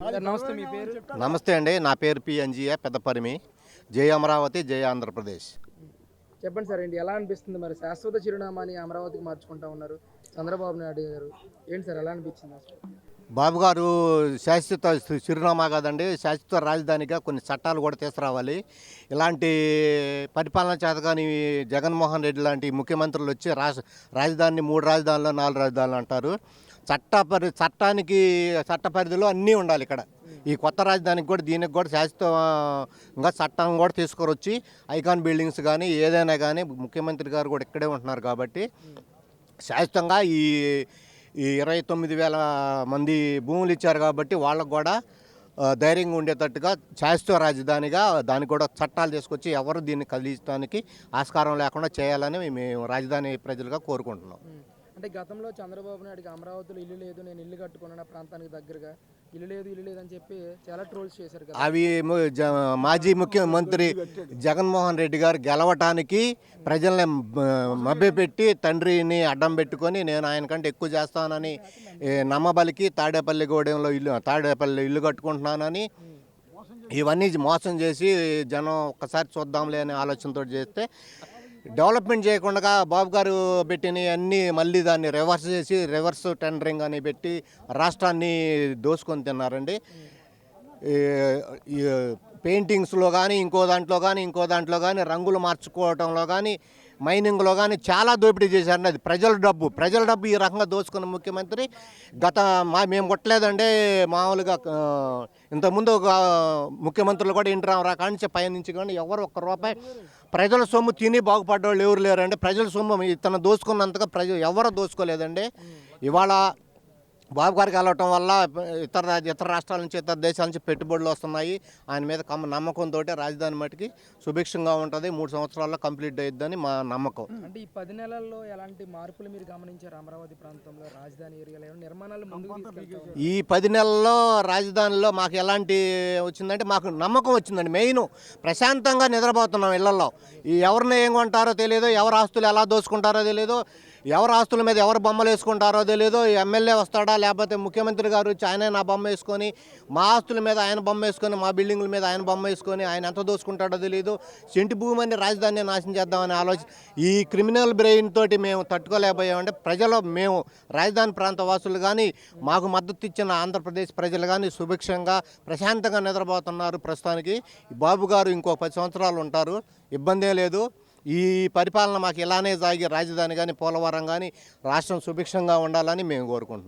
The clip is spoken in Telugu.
నమస్తే మీ పేరు? నమస్తే అండి నా పేరు పిఎన్జిఏ పెద్దపరిమి. జై అమరావతి జై ఆంధ్రప్రదేశ్. చెప్పండి సార్ ఏంటి ఎలా అనిపిస్తుంది మరి? శాశ్వత చిరునామాని అమరావతికి మార్చుకుంటా ఉన్నారు చంద్రబాబు నాయుడు గారు. ఏంటి సార్ ఎలా అనిపించింది బాబు గారు శాశ్వత చిరునామా కాదండి శాశ్వత రాజధానిగా కొన్ని చట్టాలు కూడా తీసుకురావాలి. ఇలాంటి పరిపాలన చేత కానీ జగన్మోహన్ రెడ్డి లాంటి ముఖ్యమంత్రులు వచ్చి రాజ రాజధానిని మూడు రాజధానులు నాలుగు రాజధానులు అంటారు. చట్ట పరి చట్టానికి చట్ట పరిధిలో అన్నీ ఉండాలి ఇక్కడ. ఈ కొత్త రాజధానికి కూడా దీనికి కూడా శాశ్వతంగా చట్టం కూడా తీసుకురొచ్చి ఐకాన్ బిల్డింగ్స్ కానీ ఏదైనా కానీ ముఖ్యమంత్రి గారు కూడా ఇక్కడే ఉంటున్నారు కాబట్టి శాశ్వతంగా ఈ ఈ ఇరవై తొమ్మిది వేల మంది భూములు ఇచ్చారు కాబట్టి వాళ్ళకు కూడా ధైర్యంగా ఉండేటట్టుగా శాశ్వత రాజధానిగా దానికి కూడా చట్టాలు తీసుకొచ్చి ఎవరు దీన్ని కలిగించడానికి ఆస్కారం లేకుండా చేయాలని మేము రాజధాని ప్రజలుగా కోరుకుంటున్నాం. అంటే గతంలో చంద్రబాబు నాయుడుకి అమరావతిలో ఇల్లు లేదు నేను ఇల్లు కట్టుకున్నాను ఆ ప్రాంతానికి దగ్గరగా. ఇల్లు లేదు ఇల్లు లేదని చెప్పి చాలా ట్రోల్స్ చేశారు కదా. అవి జ- మాజీ ముఖ్యమంత్రి జగన్మోహన్ రెడ్డి గారు గెలవటానికి ప్రజల్ని మభ్యపెట్టి తండ్రిని అడ్డం పెట్టుకొని నేను ఆయన కంటే ఎక్కువ చేస్తానని నమ్మబలికి నమ్మబలికి తాడేపల్లిగూడెంలో ఇల్లు తాడేపల్లి ఇల్లు కట్టుకుంటున్నానని ఇవన్నీ మోసం చేసి జనం ఒక్కసారి చూద్దాంలే అనే ఆలోచనతో చేస్తే డెవలప్మెంట్ చేయకుండా బాబు గారు పెట్టిన అన్నీ మళ్ళీ దాన్ని రివర్స్ చేసి రివర్స్ టెండరింగ్ అని పెట్టి రాష్ట్రాన్ని దోసుకొని తిన్నారండి. ఈ పెయింటింగ్స్లో కానీ ఇంకో దాంట్లో కానీ ఇంకో దాంట్లో కానీ రంగులు మార్చుకోవటంలో కానీ మైనింగ్లో కానీ చాలా దోపిడీ చేశారండి. అది ప్రజల డబ్బు. ప్రజల డబ్బు ఈ రకంగా దోచుకున్న ముఖ్యమంత్రి గత మా మేము కొట్టలేదండి. మామూలుగా ఇంతకుముందు ఒక ముఖ్యమంత్రులు కూడా ఇంటి రామరా కానించి పయనించి కానీ ఎవరు ఒక్క రూపాయి ప్రజల సొమ్ము తిని బాగుపడ్డవాళ్ళు ఎవరు లేరండి. ప్రజల సొమ్ము ఇతను దోచుకున్నంతగా ప్రజలు ఎవరు దోచుకోలేదండి ఇవాళ బాబు గారికి వెళ్ళటం వల్ల ఇతర రాజ్య ఇతర రాష్ట్రాల నుంచి ఇతర దేశాల నుంచి పెట్టుబడులు వస్తున్నాయి. ఆయన మీద కమ్మ నమ్మకంతో రాజధాని మటుకి సుభిక్షంగా ఉంటుంది. మూడు సంవత్సరాల్లో కంప్లీట్ అయ్యిద్దని మా నమ్మకం. అంటే ఈ పది నెలల్లో ఎలాంటి మార్పులు మీరు గమనించారు? అమరావతి ప్రాంతంలో రాజధాని ఏరియాలో నిర్మాణాలు ఈ పది నెలల్లో రాజధానిలో మాకు ఎలాంటి వచ్చిందంటే మాకు నమ్మకం వచ్చిందండి. మెయిన్ ప్రశాంతంగా నిద్రపోతున్నాం ఇళ్ళలో. ఈ ఎవరిని ఏం కొంటారో తెలియదు ఎవరు ఆస్తులు ఎలా దోచుకుంటారో తెలియదు ఎవరు ఆస్తుల మీద ఎవరు బొమ్మలు వేసుకుంటారో తెలియదు ఎమ్మెల్యే వస్తాడా లేకపోతే ముఖ్యమంత్రి గారు వచ్చి నా బొమ్మ వేసుకొని మా ఆస్తుల మీద ఆయన బొమ్మ వేసుకొని మా బిల్డింగుల మీద ఆయన బొమ్మ వేసుకొని ఆయన ఎంత దోసుకుంటాడో తెలియదు సెంటి భూమిని రాజధాని నాశనం చేద్దామని ఆలోచన ఈ క్రిమినల్ బ్రెయిన్ తోటి మేము తట్టుకోలేకపోయామంటే ప్రజలు మేము రాజధాని ప్రాంత వాసులు కానీ మాకు మద్దతు ఇచ్చిన ఆంధ్రప్రదేశ్ ప్రజలు కానీ సుభిక్షంగా ప్రశాంతంగా నిద్రపోతున్నారు ప్రస్తుతానికి. బాబు గారు ఇంకో పది సంవత్సరాలు ఉంటారు ఇబ్బందే లేదు. ఈ పరిపాలన మాకు ఇలానే సాగి రాజధాని కానీ పోలవరం కానీ రాష్ట్రం సుభిక్షంగా ఉండాలని మేము కోరుకుంటున్నాం.